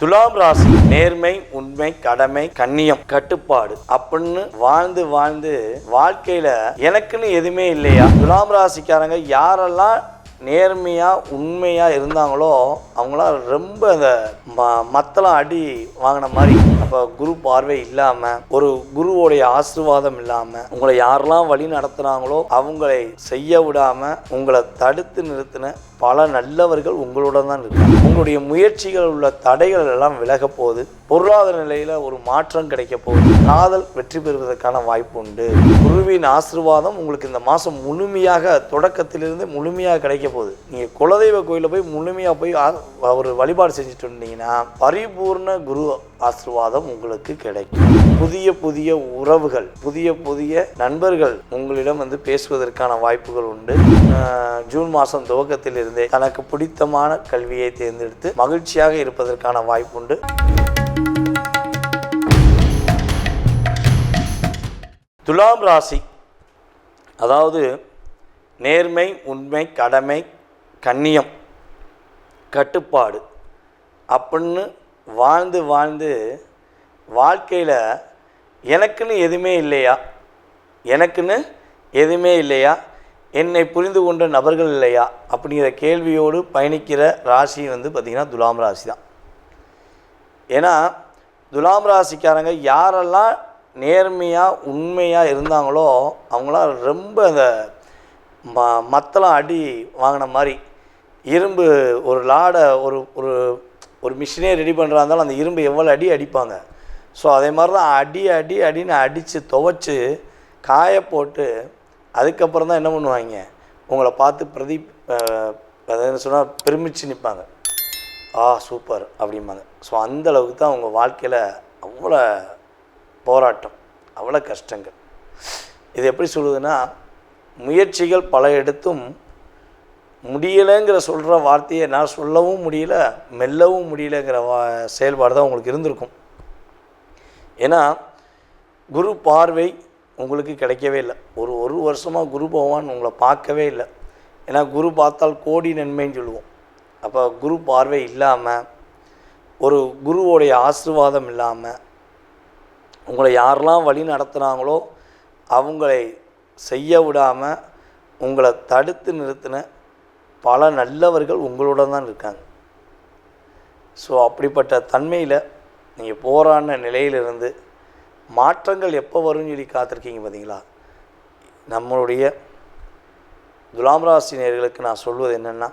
துலாம் ராசி நேர்மை உண்மை கடமை கண்ணியம் கட்டுப்பாடு அப்படின்னு வாழ்ந்து வாழ்ந்து வாழ்க்கையில எனக்குன்னு எதுவுமே இல்லையா? துலாம் ராசிக்காரங்க யாரெல்லாம் நேர்மையாக உண்மையாக இருந்தாங்களோ அவங்களாம் ரொம்ப அந்த ம- மத்தளம் அடி வாங்கின மாதிரி அப்போ குரு பார்வை இல்லாமல் ஒரு குருவோடைய ஆசீர்வாதம் இல்லாமல் உங்களை யாரெல்லாம் வழி நடத்துகிறாங்களோ அவங்களை செய்ய விடாமல் உங்களை தடுத்து நிறுத்தின பல நல்லவர்கள் உங்களுடன் தான் இருக்காங்க. உங்களுடைய முயற்சிகள் உள்ள தடைகள் எல்லாம் விலக போகுது. பொருளாதார நிலையில் ஒரு மாற்றம் கிடைக்க போகுது. காதல் வெற்றி பெறுவதற்கான வாய்ப்பு உண்டு. குருவின் ஆசீர்வாதம் உங்களுக்கு இந்த மாதம் முழுமையாக தொடக்கத்திலிருந்து முழுமையாக கிடைக்க போகுது. நீங்கள் குலதெய்வ கோயிலில் போய் முழுமையாக போய் அவர் வழிபாடு செஞ்சுட்டு இருந்தீங்கன்னா பரிபூர்ண குரு ஆசீர்வாதம் உங்களுக்கு கிடைக்கும். புதிய புதிய உறவுகள் புதிய புதிய நண்பர்கள் உங்களிடம் வந்து பேசுவதற்கான வாய்ப்புகள் உண்டு. ஜூன் மாதம் துவக்கத்தில் இருந்தே தனக்கு பிடித்தமான கல்வியை தேர்ந்தெடுத்து மகிழ்ச்சியாக இருப்பதற்கான வாய்ப்புண்டு துலாம் ராசி. அதாவது நேர்மை உண்மை கடமை கண்ணியம் கட்டுப்பாடு. அப்படின்னு வாழ்ந்து வாழ்ந்து வாழ்க்கையில் எனக்குன்னு எதுவுமே இல்லையா? எனக்குன்னு எதுவுமே இல்லையா? என்னை புரிந்து கொண்ட நபர்கள் இல்லையா? அப்படிங்கிற கேள்வியோடு பயணிக்கிற ராசி வந்து பார்த்திங்கன்னா துலாம் ராசி தான். ஏன்னா துலாம் ராசிக்காரங்க யாரெல்லாம் நேர்மையாக உண்மையாக இருந்தாங்களோ அவங்களாம் ரொம்ப அந்த ம மத்தளம் அடி வாங்கின மாதிரி இரும்பு ஒரு லாடை ஒரு ஒரு ஒரு மிஷினே ரெடி பண்ணுறா இருந்தாலும் அந்த இரும்பு எவ்வளோ அடி அடிப்பாங்க. ஸோ அதே மாதிரி தான் அடி அடி அடின்னு அடித்து துவைச்சி காய போட்டு அதுக்கப்புறம் தான் என்ன பண்ணுவாங்க? உங்களை பார்த்து பிரதீப் அதாவது சொன்னால் பெருமிச்சு நிற்பாங்க ஆ சூப்பர் அப்படிம்பாங்க. ஸோ அந்த அளவுக்கு தான் அவங்க வாழ்க்கையில் அவ்வளோ போராட்டம் அவ்வளோ கஷ்டங்கள். இது எப்படி சொல்லுதுன்னா முயற்சிகள் பல எடுத்தும் முடியலைங்கிற சொல்கிற வார்த்தையை நான் சொல்லவும் முடியல மெல்லவும் முடியலைங்கிற வா செயல்பாடு தான் உங்களுக்கு இருந்திருக்கும். ஏன்னா குரு பார்வை உங்களுக்கு கிடைக்கவே இல்லை. ஒரு ஒரு வருஷமாக குரு பகவான் உங்களை பார்க்கவே இல்லை. ஏன்னா குரு பார்த்தால் கோடி நன்மைன்னு சொல்லுவோம். அப்போ குரு பார்வை இல்லாமல் ஒரு குருவோடைய ஆசீர்வாதம் இல்லாமல் உங்களை யாரெல்லாம் வழி நடத்துனாங்களோ அவங்களை செய்ய விடாமல் உங்களை தடுத்து நிறுத்தின பல நல்லவர்கள் உங்களுடன் தான் இருக்காங்க. ஸோ அப்படிப்பட்ட தன்மையில் நீங்கள் போராடின நிலையிலிருந்து மாற்றங்கள் எப்போ வரும்னு சொல்லி காத்திருக்கீங்க பார்த்தீங்களா நம்மளுடைய துலாம் ராசி நேர்களுக்கு நான் சொல்வது என்னென்னா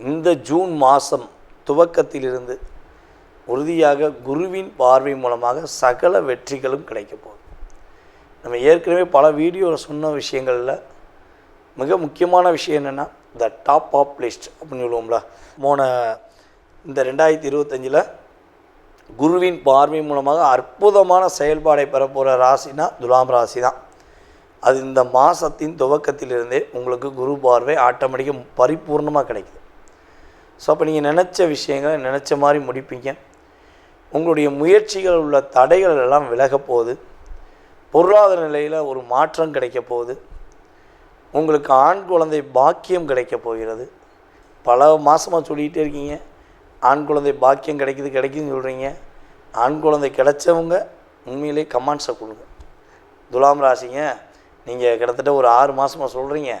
இந்த ஜூன் மாதம் துவக்கத்திலிருந்து உறுதியாக குருவின் பார்வை மூலமாக சகல வெற்றிகளும் கிடைக்க போகுது. நம்ம ஏற்கனவே பல வீடியோவில் சொன்ன விஷயங்களில் மிக முக்கியமான விஷயம் என்னென்னா த டாப் ஆப் லிஸ்ட் அப்படின்னு சொல்லுவோம்ல. போன இந்த ரெண்டாயிரத்தி இருபத்தஞ்சில் குருவின் பார்வை மூலமாக அற்புதமான செயல்பாடை பெறப்போகிற ராசினா துலாம் ராசி தான் அது இந்த மாதத்தின் துவக்கத்திலிருந்தே உங்களுக்கு குரு பார்வை ஆட்டோமேட்டிக்காக பரிபூர்ணமாக கிடைக்குது. ஸோ அப்போ நீங்கள் நினச்ச விஷயங்களை நினச்ச மாதிரி முடிப்பீங்க. உங்களுடைய முயற்சிகள் உள்ள தடைகள் எல்லாம் விலக போகுது. பொருளாதார நிலையில் ஒரு மாற்றம் கிடைக்க போகுது. உங்களுக்கு ஆண் குழந்தை பாக்கியம் கிடைக்க போகிறது. பல மாதமாக சொல்லிகிட்டே இருக்கீங்க. ஆண் குழந்தை பாக்கியம் கிடைக்குது கிடைக்குதுன்னு சொல்கிறீங்க ஆண் குழந்தை கிடைச்சவங்க உண்மையிலே கமாண்ட்ஸை கொடுங்க. துலாம் ராசிங்க நீங்கள் கிட்டத்தட்ட ஒரு ஆறு மாதமாக சொல்கிறீங்க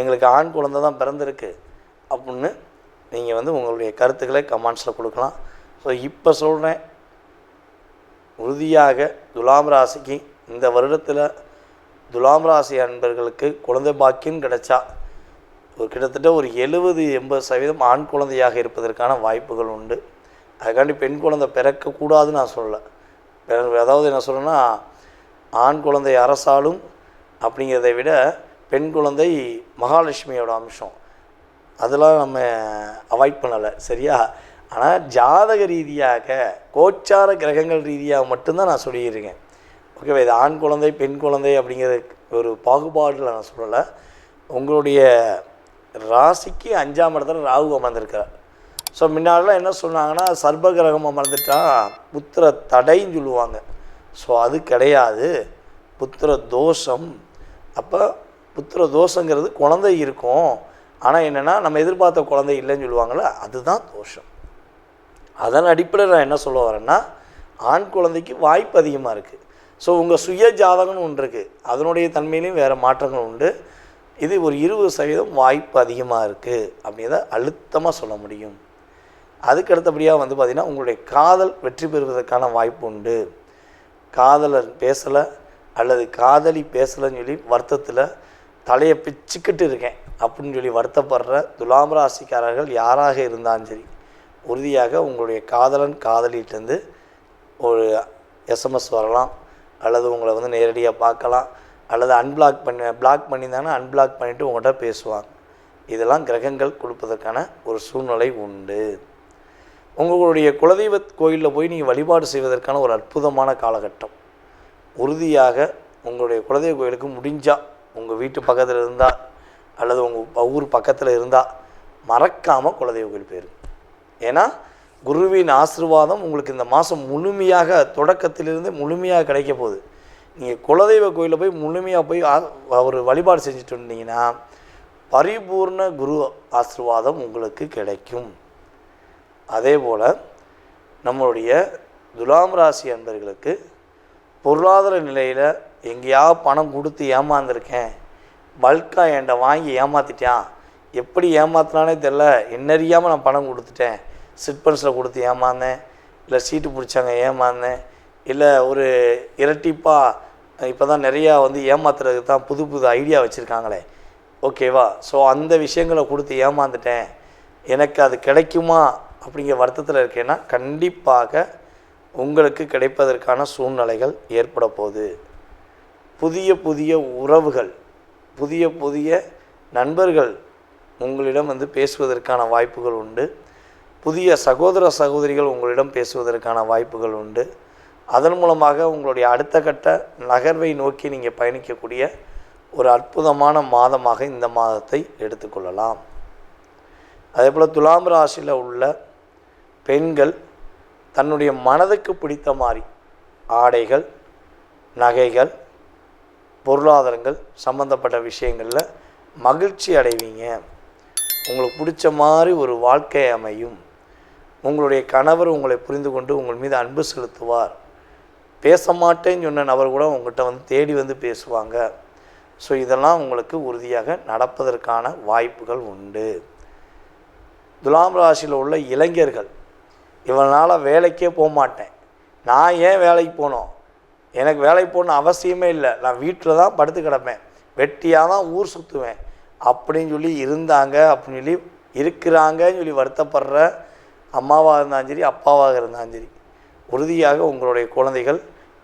எங்களுக்கு ஆண் குழந்தை தான் பிறந்திருக்கு அப்படின்னு நீங்கள் வந்து உங்களுடைய கருத்துக்களை கமெண்ட்ஸில் கொடுக்கலாம். ஸோ இப்போ சொல்கிறேன் உறுதியாக துலாம் ராசிக்கு இந்த வருடத்தில் துலாம் ராசி அன்பர்களுக்கு குழந்தை பாக்கியம் கிடைச்சா ஒரு கிட்டத்தட்ட ஒரு எழுபது எண்பது சதவீதம் ஆண் குழந்தையாக இருப்பதற்கான வாய்ப்புகள் உண்டு. அதுக்காண்டி பெண் குழந்தை பிறக்கக்கூடாதுன்னு நான் சொல்லலை. பிற- அதாவது என்ன சொல்லணும்னா ஆண் குழந்தை அரசாலும் அப்படிங்கிறத விட பெண் குழந்தை மகாலட்சுமியோட அம்சம். அதெல்லாம் நம்ம அவாய்ட் பண்ணலை சரியா? ஆனால் ஜாதக ரீதியாக கோச்சார கிரகங்கள் ரீதியாக மட்டும்தான் நான் சொல்லியிருக்கேன். ஓகேவா இது ஆண் குழந்தை பெண் குழந்தை அப்படிங்கிற ஒரு பாகுபாடில் நான் சொல்லலை. உங்களுடைய ராசிக்கு அஞ்சாம் இடத்துல ராகு அமர்ந்திருக்கிறார். ஸோ முன்னாடிலாம் என்ன சொன்னாங்கன்னா சர்ப கிரகம் அமர்ந்துட்டா புத்திர தடைன்னு சொல்லுவாங்க. ஸோ அது கிடையாது. புத்திர தோஷம். அப்போ புத்திர தோஷங்கிறது குழந்தை இருக்கும். ஆனால் என்னென்னா நம்ம எதிர்பார்த்த குழந்தை இல்லைன்னு சொல்லுவாங்களே அதுதான் தோஷம். அதன் அடிப்படையில் நான் என்ன சொல்ல வரேன்னா ஆண் குழந்தைக்கு வாய்ப்பு அதிகமாக இருக்குது ஸோ உங்கள் சுய ஜாதகம்னு ஒன்று இருக்குது அதனுடைய தன்மையிலையும் வேறு மாற்றங்கள் உண்டு. இது ஒரு இருபது சதவீதம் வாய்ப்பு அதிகமாக இருக்குது அப்படிங்கிறத அழுத்தமாக சொல்ல முடியும். அதுக்கு அடுத்தபடியாக வந்து பார்த்திங்கன்னா உங்களுடைய காதல் வெற்றி பெறுவதற்கான வாய்ப்பு உண்டு. காதலர் பேசலை அல்லது காதலி பேசலைன்னு சொல்லி வருத்தத்தில் தலையை பிச்சுக்கிட்டு இருக்கேன் அப்படின்னு சொல்லி வருத்தப்படுற துலாம் ராசிக்காரர்கள் யாராக இருந்தாலும் சரி உறுதியாக உங்களுடைய காதலன் காதலிகிட்டேருந்து ஒரு எஸ்எம்எஸ் வரலாம். அல்லது உங்களை வந்து நேரடியாக பார்க்கலாம். அல்லது அன்பிளாக் பண்ணி பிளாக் பண்ணியிருந்தாங்கன்னா அன்பிளாக் பண்ணிவிட்டு உங்கள்கிட்ட பேசுவாங்க. இதெல்லாம் கிரகங்கள் கொடுப்பதற்கான ஒரு சூழ்நிலை உண்டு. உங்களுடைய குலதெய்வ கோயிலில் போய் நீங்கள் வழிபாடு செய்வதற்கான ஒரு அற்புதமான காலகட்டம். உறுதியாக உங்களுடைய குலதெய்வ கோயிலுக்கு முடிஞ்சால் உங்கள் வீட்டு பக்கத்தில் இருந்தால் அல்லது உங்கள் ஊர் பக்கத்தில் இருந்தால் மறக்காமல் குலதெய்வ கோயில் போயிருங்க. ஏன்னா குருவின் ஆசீர்வாதம் உங்களுக்கு இந்த மாதம் முழுமையாக தொடக்கத்திலிருந்து முழுமையாக கிடைக்க போகுது நீங்கள் குலதெய்வ கோயிலில் போய் முழுமையாக போய் அவர் வழிபாடு செஞ்சுட்டு வந்தீங்கன்னா பரிபூர்ண குரு ஆசீர்வாதம் உங்களுக்கு கிடைக்கும். அதே போல் நம்மளுடைய துலாம் ராசி அன்பர்களுக்கு பொருளாதார நிலையில் எங்கேயாவது பணம் கொடுத்து ஏமாந்துருக்கேன் பல்காக என்கிட்ட வாங்கி ஏமாற்றிட்டான் எப்படி ஏமாத்தினானே தெரில என்னறியாமல் நான் பணம் கொடுத்துட்டேன் சிட்பன்ஸில் கொடுத்து ஏமாந்தேன். இல்லை சீட்டு பிடிச்சாங்க ஏமாந்தேன். இல்லை ஒரு இரட்டிப்பாக இப்போ தான் நிறையா வந்து ஏமாத்துறதுக்கு தான் புது புது ஐடியா வச்சுருக்காங்களே. ஓகேவா ஸோ அந்த விஷயங்களை கொடுத்து ஏமாந்துட்டேன். எனக்கு அது கிடைக்குமா அப்படிங்கிற வருத்தத்தில் இருக்கேன்னா கண்டிப்பாக உங்களுக்கு கிடைப்பதற்கான சூழ்நிலைகள் ஏற்பட போகுது. புதிய புதிய உறவுகள் புதிய புதிய நண்பர்கள் உங்களிடம் வந்து பேசுவதற்கான வாய்ப்புகள் உண்டு. புதிய சகோதர சகோதரிகள் உங்களிடம் பேசுவதற்கான வாய்ப்புகள் உண்டு. அதன் மூலமாக உங்களுடைய அடுத்த கட்ட நகர்வை நோக்கி நீங்கள் பயணிக்கக்கூடிய ஒரு அற்புதமான மாதமாக இந்த மாதத்தை எடுத்துக்கொள்ளலாம். அதே போல் துலாம் ராசியில் உள்ள பெண்கள் தன்னுடைய மனதுக்கு பிடித்த மாதிரி ஆடைகள் நகைகள் பொருளாதாரங்கள் சம்மந்தப்பட்ட விஷயங்களில் மகிழ்ச்சி அடைவீங்க. உங்களுக்கு பிடிச்ச மாதிரி ஒரு வாழ்க்கை அமையும். உங்களுடைய கணவர் உங்களை புரிந்து கொண்டு உங்கள் மீது அன்பு செலுத்துவார். பேச மாட்டேன்னு சொன்ன நபர் கூட உங்கள்கிட்ட வந்து தேடி வந்து பேசுவாங்க. ஸோ இதெல்லாம் உங்களுக்கு உறுதியாக நடப்பதற்கான வாய்ப்புகள் உண்டு. துலாம் ராசியில் உள்ள இளைஞர்கள் இவனால் வேலைக்கே போக மாட்டேன். நான் ஏன் வேலைக்கு போகணும்? எனக்கு வேலைக்கு போகணும் அவசியமே இல்லை. நான் வீட்டில் தான் படுத்து கிடப்பேன். வெட்டியாக தான் ஊர் சுற்றுவேன் அப்படின்னு சொல்லி இருந்தாங்க அப்படின்னு சொல்லி இருக்கிறாங்கன்னு சொல்லி வருத்தப்படுற அம்மாவாக இருந்தாலும் சரி அப்பாவாக இருந்தாலும் சரி உறுதியாக உங்களுடைய குழந்தைகள்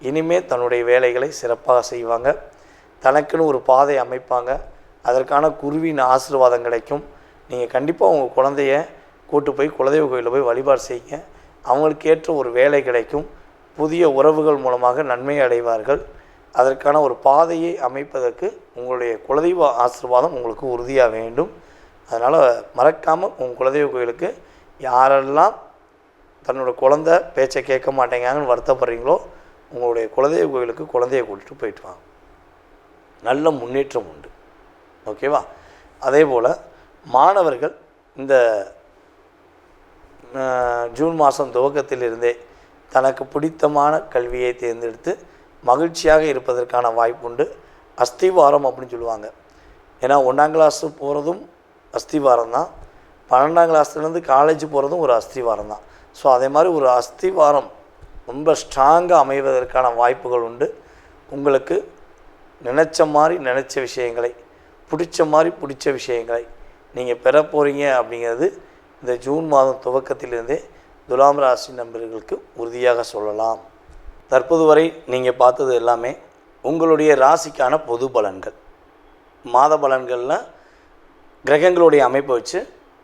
இனிமேல் தன்னுடைய வேலைகளை சிறப்பாக செய்வாங்க. தனக்குன்னு ஒரு பாதை அமைப்பாங்க. அதற்கான குருவின் ஆசீர்வாதம் கிடைக்கும். நீங்கள் கண்டிப்பாக உங்கள் குழந்தைய கூட்டு போய் குலதெய்வ கோயிலில் போய் வழிபாடு செய்யுங்க. அவங்களுக்கு ஏற்ற ஒரு வேலை கிடைக்கும். புதிய உறவுகள் மூலமாக நன்மை அடைவார்கள். அதற்கான ஒரு பாதையை அமைப்பதற்கு உங்களுடைய குலதெய்வ ஆசீர்வாதம் உங்களுக்கு உறுதியாக வேண்டும். அதனால் மறக்காமல் உங்கள் குலதெய்வ கோயிலுக்கு யாரெல்லாம் தன்னோட குழந்தை பேச்சை கேட்க மாட்டேங்காங்கன்னு வருத்தப்படுறீங்களோ உங்களுடைய குலதெய்வ கோயிலுக்கு குழந்தைய கூட்டிட்டு போயிட்டு வாங்க. நல்ல முன்னேற்றம் உண்டு. ஓகேவா அதே போல் மாணவர்கள் இந்த ஜூன் மாதம் துவக்கத்திலிருந்தே தனக்கு பிடித்தமான கல்வியை தேர்ந்தெடுத்து மகிழ்ச்சியாக இருப்பதற்கான வாய்ப்புண்டு அஸ்திவாரம் அப்படின்னு சொல்லுவாங்க. ஏன்னா ஒன்றாம் கிளாஸு போகிறதும் அஸ்திவாரம் தான் பன்னெண்டாம் கிளாஸ்லேருந்து காலேஜ் போகிறதும் ஒரு அஸ்திவாரம் தான் ஸோ அதே மாதிரி ஒரு அஸ்திவாரம் ரொம்ப ஸ்ட்ராங்காக அமைவதற்கான வாய்ப்புகள் உண்டு. உங்களுக்கு நினச்ச மாதிரி நினச்ச விஷயங்களை பிடிச்ச மாதிரி பிடிச்ச விஷயங்களை நீங்கள் பெற போகிறீங்க அப்படிங்கிறது இந்த ஜூன் மாதம் துவக்கத்திலிருந்தே துலாம் ராசி நண்பர்களுக்கு உறுதியாக சொல்லலாம். தற்போது வரை நீங்கள் பார்த்தது எல்லாமே உங்களுடைய ராசிக்கான பொது பலன்கள். மாத பலன்களில் கிரகங்களுடைய அமைப்பை வச்சு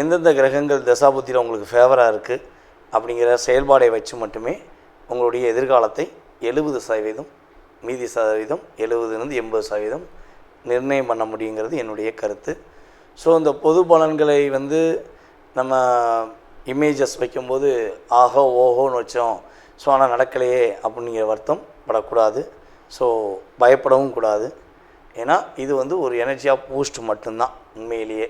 எந்தெந்த கிரகங்கள் தசாபுத்தியில் உங்களுக்கு ஃபேவராக இருக்குது அப்படிங்கிற செயல்பாடை வச்சு மட்டுமே உங்களுடைய எதிர்காலத்தை எழுபது சதவீதம் மீதி சதவீதம் எழுபதுலேருந்து எண்பது சதவீதம் நிர்ணயம் பண்ண முடியுங்கிறது என்னுடைய கருத்து. ஸோ இந்த பொது பலன்களை வந்து நம்ம இமேஜஸ் வைக்கும்போது ஆஹோ ஓஹோன்னு வச்சோம். ஸோ ஆனால் நடக்கலையே அப்படிங்கிற வருத்தம் படக்கூடாது. ஸோ பயப்படவும் கூடாது. ஏன்னா இது வந்து ஒரு எனர்ஜியாக பூஸ்ட் மட்டும்தான் உண்மையிலேயே.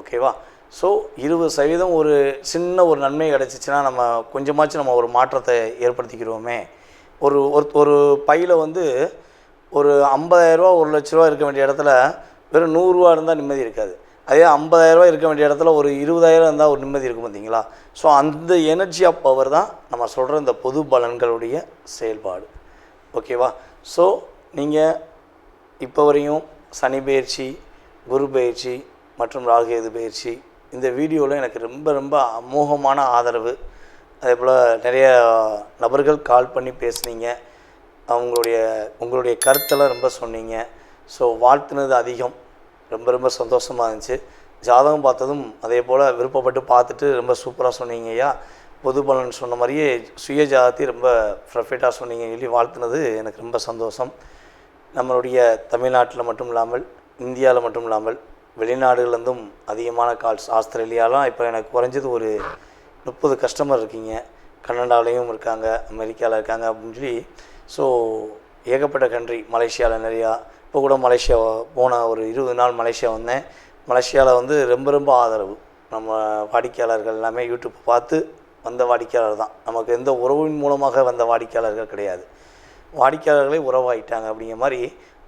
ஓகேவா ஸோ இருபது சதவீதம் ஒரு சின்ன ஒரு நன்மை கிடச்சிச்சின்னா நம்ம கொஞ்சமாச்சும் நம்ம ஒரு மாற்றத்தை ஏற்படுத்திக்கிறோமே. ஒரு ஒரு ஒரு பையில் வந்து ஒரு ஐம்பதாயிரரூவா ஒரு லட்ச ரூபா இருக்க வேண்டிய இடத்துல வெறும் நூறுரூவா இருந்தால் நிம்மதி இருக்காது. அதே ஐம்பதாயிரரூவா இருக்க வேண்டிய இடத்துல ஒரு இருபதாயிரம் இருந்தால் ஒரு நிம்மதி இருக்கும் பார்த்தீங்களா ஸோ அந்த எனர்ஜி ஆஃப் பவர் தான் நம்ம சொல்கிற இந்த பொது பலன்களுடைய செயல்பாடு. ஓகேவா ஸோ நீங்கள் இப்போ வரையும் சனி பயிற்சி குரு பயிற்சி மற்றும் ராகுகேது பயிற்சி இந்த வீடியோவில் எனக்கு ரொம்ப ரொம்ப அமோகமான ஆதரவு. அதே போல் நிறைய நபர்கள் கால் பண்ணி பேசுனீங்க. அவங்களுடைய உங்களுடைய கருத்தெல்லாம் ரொம்ப சொன்னீங்க. ஸோ வாழ்த்துனது அதிகம். ரொம்ப ரொம்ப சந்தோஷமாக இருந்துச்சு. ஜாதகம் பார்த்ததும் அதே போல் விருப்பப்பட்டு பார்த்துட்டு ரொம்ப சூப்பராக சொன்னீங்க ஐயா. பொது பலன் சொன்ன மாதிரியே சுய ஜாதத்தை ரொம்ப ப்ரஃபிட்டாக சொன்னீங்க சொல்லி வாழ்த்துனது எனக்கு ரொம்ப சந்தோஷம். நம்மளுடைய தமிழ்நாட்டில் மட்டும் இல்லாமல் இந்தியாவில் மட்டும் இல்லாமல் வெளிநாடுகள்லேருந்தும் அதிகமான கால்ஸ். ஆஸ்திரேலியாலாம் இப்போ எனக்கு குறைஞ்சது ஒரு முப்பது கஸ்டமர் இருக்கீங்க. கனடாலையும் இருக்காங்க அமெரிக்காவில் இருக்காங்க அப்படின்னு சொல்லி. ஸோ ஏகப்பட்ட கண்ட்ரி மலேசியாவில் நிறையா. இப்போ கூட மலேசியா போன ஒரு இருபது நாள் மலேசியா வந்தேன். மலேசியாவில் வந்து ரொம்ப ரொம்ப ஆதரவு. நம்ம வாடிக்கையாளர்கள் எல்லாமே யூடியூப் பார்த்து வந்த வாடிக்கையாளர் தான். நமக்கு எந்த உறவின் மூலமாக வந்த வாடிக்கையாளர்கள் கிடையாது. வாடிக்கையாளர்களே உறவாயிட்டாங்க அப்படிங்கிற மாதிரி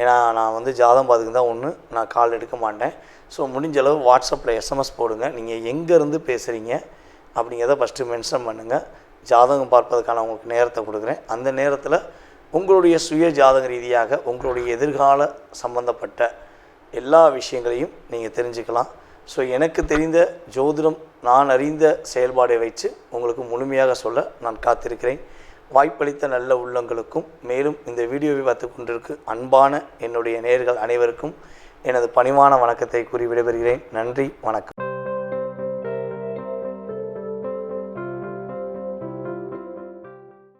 ஏன்னா நான் வந்து ஜாதகம் பார்த்துக்கு தான் ஒன்று நான் கால் எடுக்க மாட்டேன். ஸோ முடிஞ்ச அளவு வாட்ஸ்அப்பில் எஸ்எம்எஸ் போடுங்க. நீங்கள் எங்கேருந்து பேசுகிறீங்க அப்படிங்கிறத ஃபஸ்ட்டு மென்ஷன் பண்ணுங்கள் ஜாதகம் பார்ப்பதற்கான உங்களுக்கு நேரத்தை கொடுக்குறேன். அந்த நேரத்தில் உங்களுடைய சுய ஜாதக ரீதியாக உங்களுடைய எதிர்கால சம்பந்தப்பட்ட எல்லா விஷயங்களையும் நீங்கள் தெரிஞ்சுக்கலாம். ஸோ எனக்கு தெரிந்த ஜோதிடம் நான் அறிந்த செயல்பாடை வைத்து உங்களுக்கு முழுமையாக சொல்ல நான் காத்திருக்கிறேன். வாய்ப்பளித்த நல்ல உள்ளங்களுக்கும் மேலும் இந்த வீடியோவை பார்த்து கொண்டிருக்கு அன்பான என்னுடைய நேர்கள் அனைவருக்கும் எனது பணிவான வணக்கத்தை கூறி விடைபெறுகிறேன். நன்றி வணக்கம்.